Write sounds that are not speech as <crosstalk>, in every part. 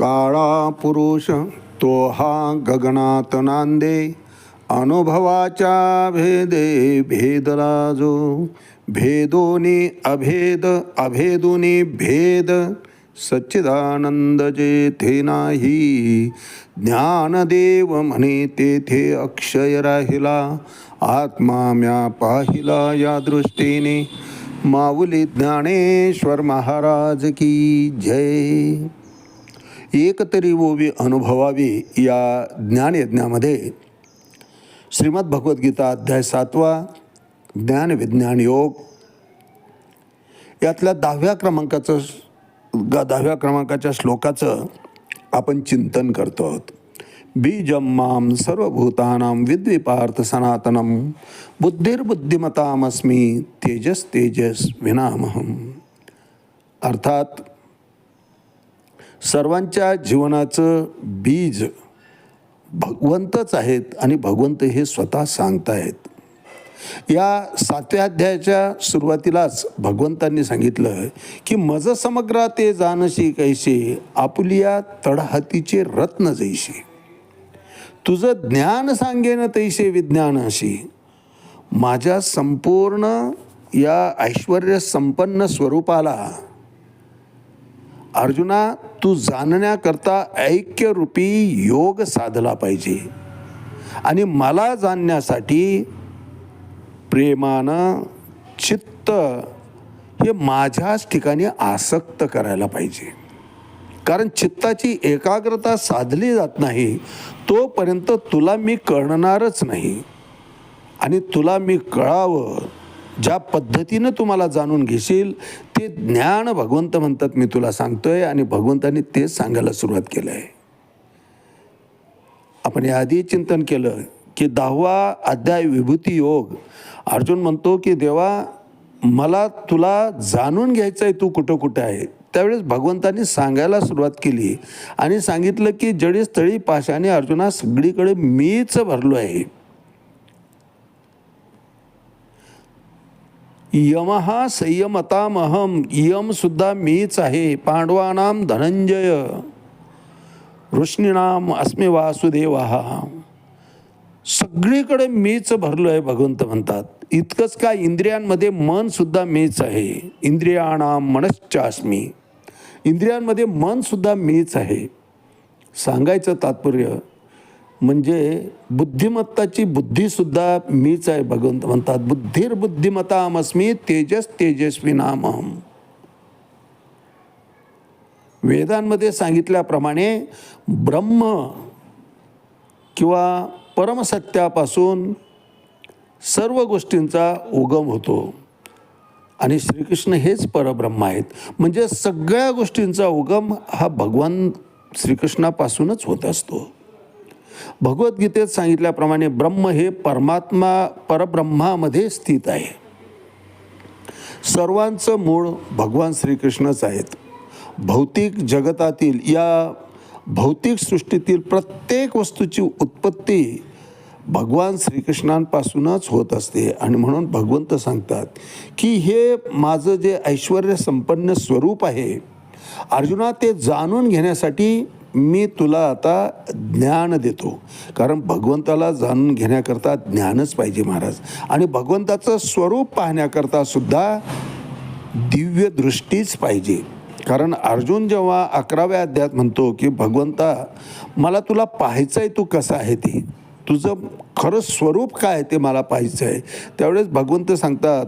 काळा पुरुष तो हा गगनात नांदे. अनुभवाच्या भेदे भेदराजो. भेदोनी अभेद अभेदोनी भेद. सच्चिदानंद जेथे नाही. ज्ञानदेव म्हणे तेथे अक्षय राहिला. आत्मा म्या पाहिला या दृष्टीने. माऊली ज्ञानेश्वर महाराज की जय. एकतरी ओवी अनुभवावी या ज्ञानयज्ञामध्ये श्रीमद भगवद्गीता अध्याय सातवा ज्ञान विज्ञान योग. यातल्या दहाव्या क्रमांकाचं दहाव्या क्रमांकाच्या श्लोकाचं आपण चिंतन करतो आहोत. बीजम माम सर्वभूतानां विद्विपार्थ सनातनम बुद्धिर्बुद्धिमतामस्मी तेजस तेजस विनामहम अर्थात सर्वांच्या जीवनाचं बीज भगवंतच आहेत आणि भगवंत हे स्वतः सांगतायत. या सातव्या अध्यायाच्या सुरुवातीलाच भगवंतांनी सांगितलं की मज समग्रा ते जानशी कैसे आपुलिया तडहातीचे रत्न जैसे. तुझं ज्ञान सांगेन तैसे विज्ञान अशी माझ्या संपूर्ण या ऐश्वर संपन्न स्वरूपाला अर्जुना तू जाणण्याकरता ऐक्यरूपी योग साधला पाहिजे. आणि मला जाणण्यासाठी प्रेमानं चित्त हे माझ्याच ठिकाणी आसक्त करायला पाहिजे. कारण चित्ताची एकाग्रता साधली जात नाही तोपर्यंत तुला मी कळणारच नाही. आणि तुला मी कळावं ज्या पद्धतीनं तुम्हाला जाणून घेशील ते ज्ञान भगवंत म्हणतात मी तुला सांगतोय आणि भगवंतांनी तेच सांगायला सुरुवात केलं आहे. आपण याआधी चिंतन केलं की दहावा अध्याय विभूती योग. अर्जुन म्हणतो की देवा मला तुला जाणून घ्यायचं आहे तू कुठं कुठं आहे. त्यावेळेस भगवंतांनी सांगायला सुरुवात केली आणि सांगितलं की जडीस्थळी पाशाने अर्जुना सगळीकडे मीच भरलो आहे. यमहा संयमतामहम यमसुद्धा मीच आहे पांडवानाम धनंजय। ऋष्णीनाम अस्मे वासुदेवा। सगळीकडे मीच भरलो आहे भगवंत म्हणतात। इतकंच काय इंद्रियांमध्ये मनसुद्धा मीच आहे। इंद्रियाणाम मनश्चास्मी। इंद्रियांमध्ये मनसुद्धा मीच आहे। सांगायचं तात्पर्य म्हणजे बुद्धिमत्ताची बुद्धीसुद्धा मीच आहे भगवंत म्हणतात. बुद्धिर बुद्धिमतामस्मी तेजस तेजस्वी नामहम वेदांमध्ये सांगितल्याप्रमाणे ब्रह्म किंवा परमसत्यापासून सर्व गोष्टींचा उगम होतो. आणि श्रीकृष्ण हेच परब्रह्म आहेत. म्हणजे सगळ्या गोष्टींचा उगम हा भगवान श्रीकृष्णापासूनच होत असतो. भगवद्गीतेत सांगितल्याप्रमाणे ब्रह्म हे परमात्मा परब्रह्मामध्ये स्थित आहे. सर्वांचं मूळ भगवान श्रीकृष्णच आहेत. भौतिक जगतातील या भौतिक सृष्टीतील प्रत्येक वस्तूची उत्पत्ती भगवान श्रीकृष्णांपासूनच होत असते. आणि म्हणून भगवंत सांगतात की हे माझं जे ऐश्वर संपन्न स्वरूप आहे अर्जुना ते जाणून घेण्यासाठी मी तुला आता ज्ञान देतो. कारण भगवंताला जाणून घेण्याकरता ज्ञानच पाहिजे महाराज. आणि भगवंताचं स्वरूप पाहण्याकरता सुद्धा दिव्य दृष्टीच पाहिजे. कारण अर्जुन जेव्हा अकराव्या अध्यात म्हणतो की भगवंता मला तुला पाहायचं आहे तू कसं आहे ते? तुझं खरं स्वरूप काय आहे ते मला पाहायचं आहे. त्यावेळेस भगवंत सांगतात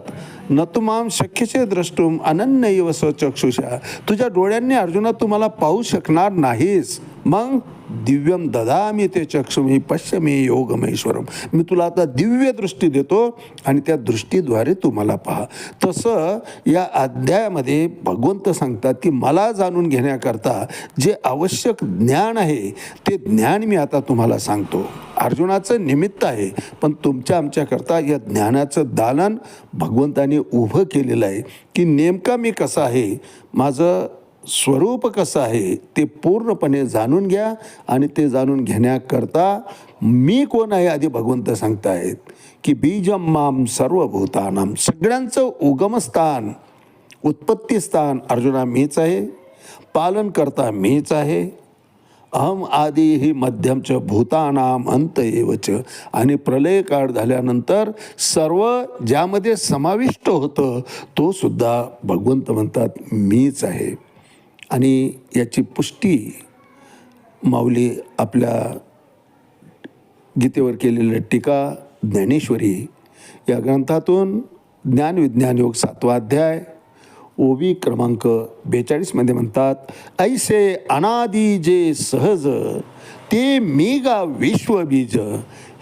न तुमाम शक्यचे द्रष्टुम अनन्य स्वचक्षुषा. तुझ्या डोळ्यांनी अर्जुना तुम्हाला पाहू शकणार नाहीस. मग दिव्यम ददामी ते चक्षुमी पश्यमी योगमेश्वरम मी तुला आता दिव्य दृष्टी देतो आणि त्या दृष्टीद्वारे तू मला पहा. तसं या अध्यायामध्ये भगवंत सांगतात की मला जाणून घेण्याकरता जे आवश्यक ज्ञान आहे ते ज्ञान मी आता तुम्हाला सांगतो. अर्जुनाचं निमित्त आहे पण तुमच्या आमच्याकरता या ज्ञानाचं दालन भगवंताने उभं केलेलं आहे की नेमका मी कसा आहे? माझं स्वरूप कसं आहे ते पूर्णपणे जाणून घ्या आणि ते जाणून घेण्याकरता मी कोण आहे आधी भगवंत सांगतायत की बीजम माम सर्वभूतानाम सगळ्यांचं उगमस्थान उत्पत्तीस्थान अर्जुना मीच आहे पालन करता मीच आहे. अहम आदी ही मध्यमच भूतानाम अंत एवच आणि प्रलय काळ झाल्यानंतर सर्व ज्यामध्ये समाविष्ट होतं तो सुद्धा भगवंत म्हणतात मीच आहे. आणि याची पुष्टी माऊली आपल्या गीतेवर केलेल्या टीका ज्ञानेश्वरी या ग्रंथातून ज्ञानविज्ञान योग सातवा अध्याय ओवी क्रमांक बेचाळीसमध्ये म्हणतात ऐसे अनादी जे सहज ते मी गा विश्वबीज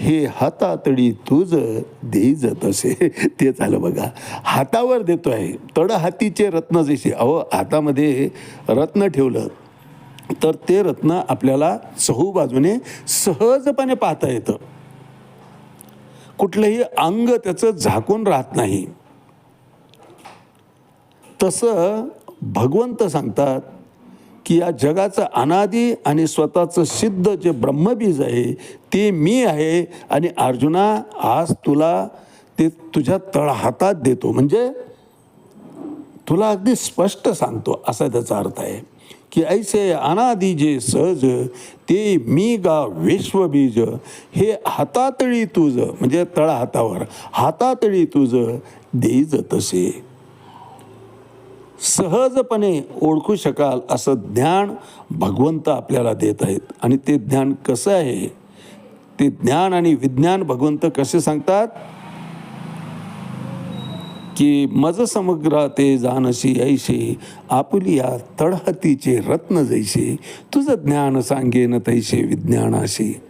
हे हातातडी तुझ देज तसे. <laughs> ते झालं बघा. हातावर देतो आहे तड हातीचे रत्न जसे. अहो हातामध्ये रत्न ठेवलं तर ते रत्न आपल्याला सहू बाजूने सहजपणे पाहता येतं. कुठलंही अंग त्याचं झाकून राहत नाही. तसं भगवंत सांगतात की या जगाचं अनादी आणि स्वतःचं सिद्ध जे ब्रह्मबीज आहे ते मी आहे आणि अर्जुना आज तुला ते तुझ्या तळहातात देतो. म्हणजे तुला अगदी स्पष्ट सांगतो असा त्याचा अर्थ आहे. की ऐसे अनादी जे सहज ते मी गा विश्वबीज हे हातातळी तुझं म्हणजे तळहातावर हातातळी तुझं देईज तसे. सहजपणे ओळखू शकाल असं ज्ञान भगवंत आपल्याला देत आहेत. आणि ते ज्ञान कसं आहे? ते ज्ञान आणि विज्ञान भगवंत कसे सांगतात? की मज समग्र ते जानशी ऐशे आपुलिया तळहतीचे रत्न जैसे तुझं ज्ञान सांगेन तैसे विज्ञानाशी.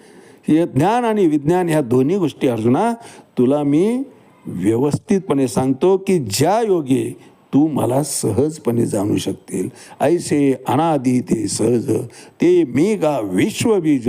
हे ज्ञान आणि विज्ञान ह्या दोन्ही गोष्टी अर्जुना तुला मी व्यवस्थितपणे सांगतो की ज्या योगे तू मला सहजपणे जाणू शकतील. ऐसे अनादी ते सहज ते मी गा विश्वबीज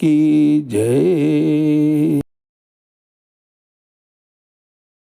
की जय।